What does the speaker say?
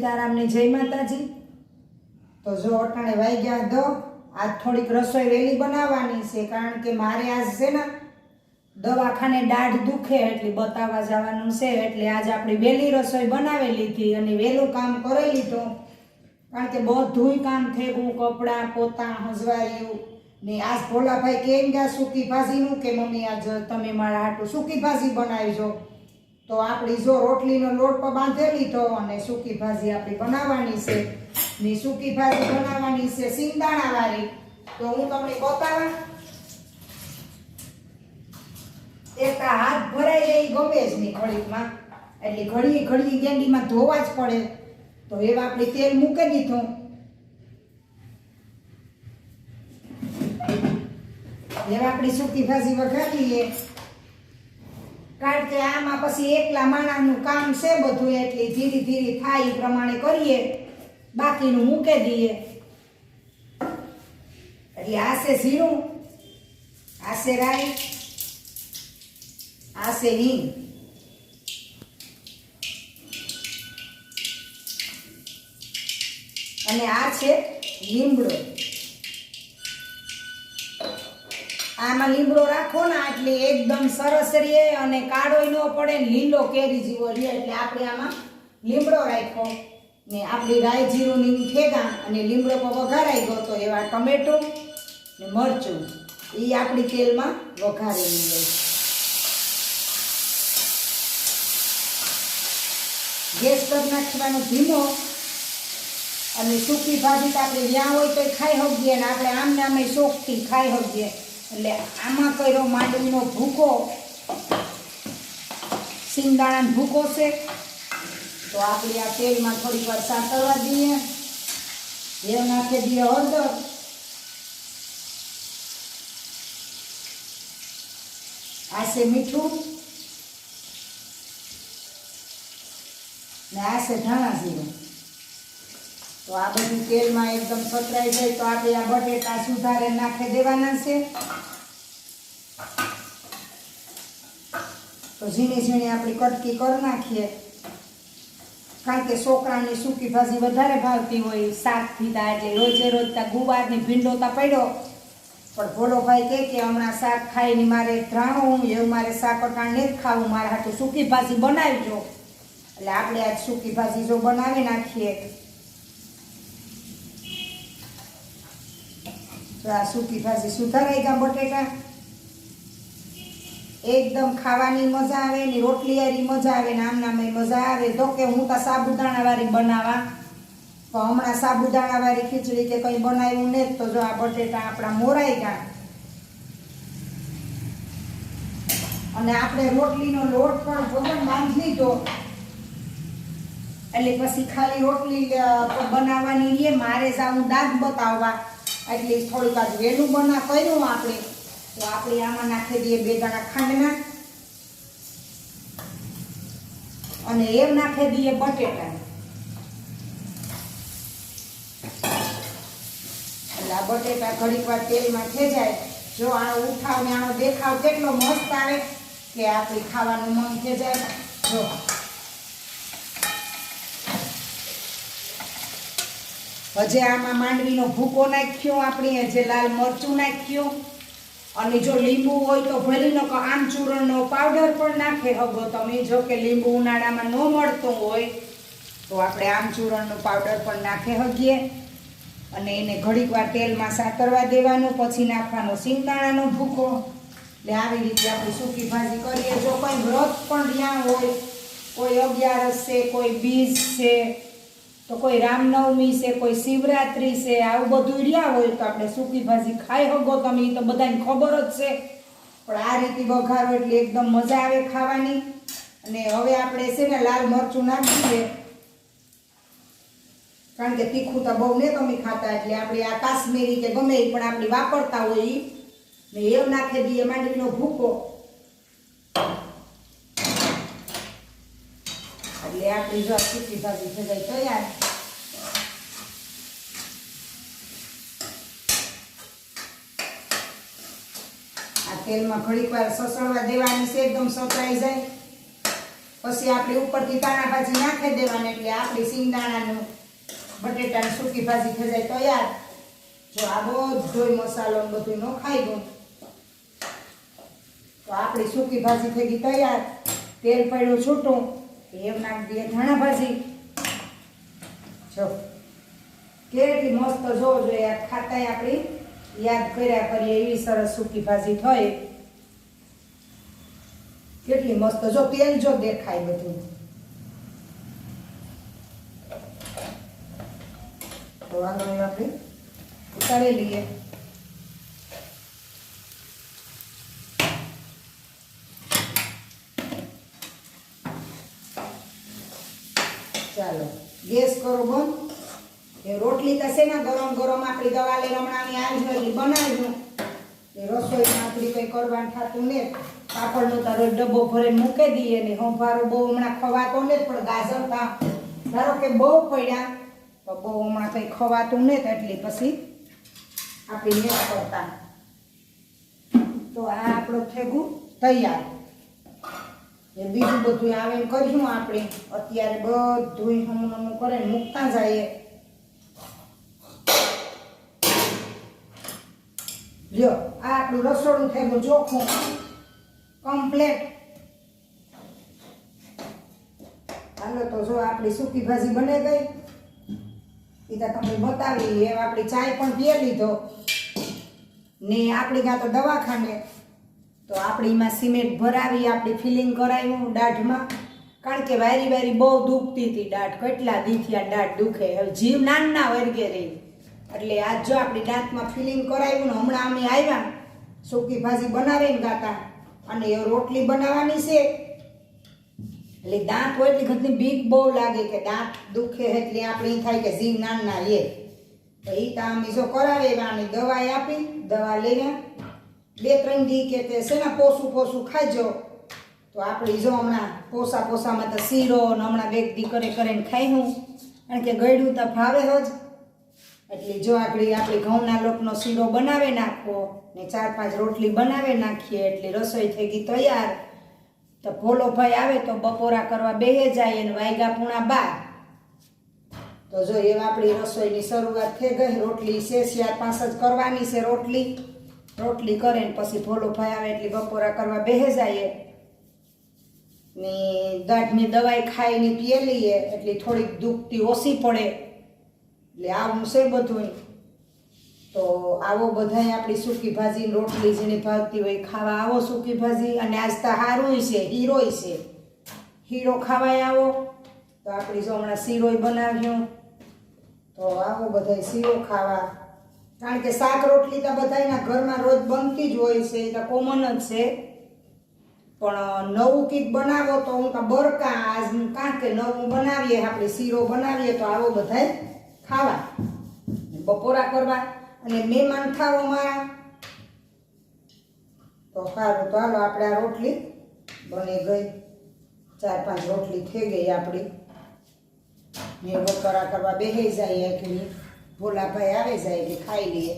સીતારામને જય માતાજી. તો જો અટાણે વાગ્યા દો આજ થોડીક રસોઈ વહેલી બનાવવાની છે, કારણ કે મારે આજ છે ને દવાખાને દાઢ દુખે એટલે બતાવવા જવાનું છે, એટલે આજ આપણે વહેલી રસોઈ બનાવેલી હતી અને વહેલું કામ કરેલી તો કારણ કે બધું કામ થયું કપડાં, પોતા, હજવાયું. ને આજ ભોલાભાઈ કેમ ગયા સૂકી ભાજીનું કે મમ્મી આજ તમે મારા હાટું સૂકી ભાજી બનાવજો? તો આપણી જો રોટલીનો લોટ પર બાંધેલી તો અને સૂકી ભાજી આપણી બનાવવાની છે. ને સૂકી ભાજી બનાવવાની છે સિંગદાણા વાળી. તો હું તમને બતાવા. એક હાથ ભરાઈ જાય ગમે જ નહીં ઘડીકમાં. એટલે ઘડી ઘડી ગેંડીમાં ધોવા જ પડે. તો એવા આપણે તેલ મૂકી દીધું. એવા આપણી સૂકી ભાજી વઘારીએ. કારણ કે આમાં પછી એકલા માણસનું કામ છે બધું, એટલે ધીરે ધીરે થાય એ પ્રમાણે કરીએ, બાકીનું મૂકી દઈએ. એટલે આશે ઝીણું, આશે રાઈ, આશે હિંગ. અને આ છે લીમડો. આમાં લીમડો રાખો ને, એટલે એકદમ સરસ રહે અને કાળોય ન પડે ને લીલો કેરી જેવો રહે એટલે આપણે આમાં લીમડો રાખ્યો. ને આપણી રાય જીરુંની ઠેગા અને લીમડો પણ વઘારાઈ ગયો તો એવા ટમેટો ને મરચું. એ આપણી તેલમાં વઘારેલી લઈએ ગેસ પર નાખવાનો ધીમો અને સૂકી ભાજી તો આપણે જ્યાં હોય તો ખાઈ શકીએ ને, આપણે આમને આમે શોખથી ખાઈ શકીએ. એટલે આમાં કર્યો માંડવીનો ભૂકો સિંગદાણાનો ભૂકો છે. તો આપણે આ તેલમાં થોડીક વાર સાતળવા દઈએ. એ નાખી દઈએ હળદર. આ મીઠું. ને આ છે ધાણા જીરું. તો આ બધું તેલમાં એકદમ સતરાઈ જાય તો આપણે આ બટેટા સુધારે નાખી દેવાના છે. તો ઝીણી ઝીણી આપણી કટકી કરી નાખીએ. કારણ કે છોકરાની સૂકી ભાજી વધારે ભાવતી હોય, શાક પીધા એટલે રોજે રોજ ત્યાં ગુવારની ભીંડોતા પડ્યો. પણ ભોલોભાઈ કહે કે હમણાં શાક ખાઈને મારે ધ્રાણું એવું મારે શાક અટાણ જ ખાવું, મારા હાટું સૂકી ભાજી બનાવજો. એટલે આપણે આજ સૂકી ભાજી જો બનાવી નાખીએ. આ સૂકી ભાજી સુધારાઈ ગયા બટેટા. એકદમ ખાવાની મજા આવે ને રોટલીયારી મજા આવે ને આમનામાં મજા આવે. તો કે હું તો સાબુદાણા વાળી બનાવવા તો હમણાં સાબુદાણા વાળી ખીચડી કે કંઈ બનાવ્યું ને તો જો આ બટેટા આપણા મોરાઈ ગયા. અને આપણે રોટલીનો લોટ પણ ભગવાન બાંધી લીધો. એટલે પછી ખાલી રોટલી બનાવવાની મારે મારે જાવું દાંત બતાવવા. એટલે થોડીક આજ વહેલું બના કર્યું આપણે. તો આપણે આમાં નાખી દઈએ બે દાણા ખાંડના. અને એમ નાખી દઈએ બટેટા. એટલે આ બટેટા ઘડીક વાર તેલમાં જાય. જો આનો ઉઠાવ ને આનો દેખાવ કેટલો મસ્ત આવે કે આપણે ખાવાનું મન જાય. જો. હજે આમાં માંડવીનો ભૂકો નાખ્યો, આપણે જે લાલ મરચું નાખ્યું. અને જો લીંબુ હોય તો ભરીનો ક આમચૂરણનો પાવડર પણ નાખે. હગો તમે જો કે લીંબુ ઉનાળામાં ન મળતું હોય, તો આપણે આમચૂરણનો પાવડર પણ નાખે હગીએ અને એને ઘડીક વાર તેલમાં સાતરવા દેવાનું, પછી નાખવાનો સિંગદાણાનો ભૂકો. એટલે આવી રીતે આપણે સૂકી ભાજી કરીએ. જો કોઈ વ્રત પણ ત્યાં હોય, કોઈ અગિયારસ છે, કોઈ બીજ છે તો કોઈ રામનવમી છે, કોઈ શિવરાત્રી છે, આવું બધું રહ્યા હોય તો આપણે સૂકી ભાજી ખાઈ શકો તમે એ તો બધાને ખબર જ છે. પણ આ રીતે વઘારો એટલે એકદમ મજા આવે ખાવાની. અને હવે આપણે છે ને લાલ મરચું નાખી કારણ કે તીખું તો બહુ ને તમે ખાતા, એટલે આપણે આ કાશ્મીરી કે ગમે એ પણ આપણે વાપરતા હોય ને એવું નાખી દઈએ માંડવીનો ભૂકો. એટલે આપણી જો સૂકી ભાજી થઈ જાય તૈયાર આ તેલમાં ઘડીક વાર સસળવા દેવાની છે. એકદમ સતરાઈ જાય. પછી આપણે ઉપરથી દાણા ભાજી નાખી દેવાની. એટલે આપણી સિંગદાણાનું બટેટાની સૂકી ભાજી થઈ જાય તૈયાર. જો આ બધો મસાલો બધું નો ખાઈ ગયું. તો આપણી સૂકી ભાજી થઈ ગઈ તૈયાર. તેલ પડ્યું છૂટું. એમ નાખ દે. ધાણા ભાજી. જો. કેટલી મસ્ત જોવો જોઈએ ખાતાય આપણી યાદ કર્યા કરીએ, એવી સરસ સૂકી ભાજી થઈ. કેટલી મસ્ત. જો તેલ જો દેખાય બધું. તો વાંધો નહીં આપણે ઉતારી લઈએ. ચાલો, ગેસ કરો બંધ. એ રોટલી તો છે ને ગરમ ગરમ આપણી દવા લઈ રમણાની આવી હોય એટલે બનાવ્યું એ રસોઈમાં આપણી કંઈ કરવાનું થતું ને, પાપડનો તારો ડબ્બો ભરીને મૂકી દઈએ ને, હંભારો બહુ હમણાં ખવાતો ને પણ ગાજર તા ધારો કે બહુ પડ્યા, તો બહુ હમણાં કંઈ ખવાતું ને એટલે પછી આપણી ને કરતા. તો આ આપણું થેગું તૈયાર. એ બીજું બધું આવે કર્યું આપણે. અત્યારે બધું હમું નમું કરે મૂકતા જઈએ. લ્યો, આ આપણું રસોડું થઈ ગયું ચોખ્ખું કમ્પ્લેટ હાલો, તો જો આપણી સૂકી ભાજી બની ગઈ. તો તમને બતાવી, એમ આપણી ચાય પણ પીએ લીધો. ને આપણી કાં તો દવાખાને. તો આપણી એમાં સિમેન્ટ ભરાવી, આપણી ફિલિંગ કરાવ્યું દાઢમાં. કારણ કે વારી વારી બહુ દુખતી હતી દાઢ, કેટલા દીથી આ દાઢ દુખે. હવે જીવ નાના વર્ગે રહી. એટલે આજ જો આપણી દાંતમાં ફિલિંગ કરાવ્યું ને હમણાં અમે આવ્યા સૂકી ભાજી બનાવીને ગાતા અને એ રોટલી બનાવવાની છે. એટલે દાંત હોય એટલી ઘણી બીક બહુ લાગે કે દાંત દુખે એટલે આપણે થાય કે જીવ નાના એ તો એ તો અમે જો કરાવે અને દવા આપી, દવા લઈને બે, ત્રણ દી કે તે શેના પોસું પોસું ખાજો. તો આપણે જો હમણાં પોસા, પોસામાં તો શીરો ને હમણાં બેગ દી કરે કરીને ખાઈ હું. કારણ કે ગળ્યું તો ભાવે જ. એટલે જો આપણે આપણે ઘઉંના લોટનો શીરો બનાવી નાખવો ને ચાર, પાંચ રોટલી બનાવી નાખીએ એટલે રસોઈ થઈ ગઈ તૈયાર. તો ભોલો ભાઈ આવે તો બપોરા કરવા બેહે જાય અને વાયગા પૂણા બાર. તો જો એવા આપણી રસોઈની શરૂઆત થઈ ગઈ. રોટલી છે ચાર પાંચ જ કરવાની છે રોટલી. રોટલી કરે ને પછી ભોલો ભાઈ આવે એટલે બપોરા કરવા બેહે જાય ને દાઢની દવાઈ ખાઈને પીએ લઈએ એટલે થોડીક દુખતી ઓછી પડે. એટલે આવું છે બધું તો આવો બધાય આપણી સૂકી ભાજી, રોટલી જેને ભાવતી હોય ખાવા આવો સૂકી ભાજી. અને આજ તો હારુંય છે, હીરોય છે. હીરો ખાવાય આવો. તો આપણી જો હમણાં શીરોય બનાવ્યું. તો આવો બધાય શીરો ખાવા. કારણ કે શાક રોટલી તો બધાયના ઘરમાં રોજ બનતી જ હોય છે, એ તો કોમન જ છે. પણ નવું કંઈક બનાવો તો હું કાં બરકા આજ કાં કે નવું બનાવીએ, આપણે શીરો બનાવીએ તો આવો બધાય ખાવા. બપોરા કરવા અને મહેમાન ખાવો મારા. તો સારું, તો આપણે આ રોટલી બની ગઈ. ચાર પાંચ રોટલી થઈ ગઈ આપણી. ને બપોરા કરવા બેસી જાય એકલી ભોલાભાઈ આવે જાય એટલે ખાઈ લઈએ.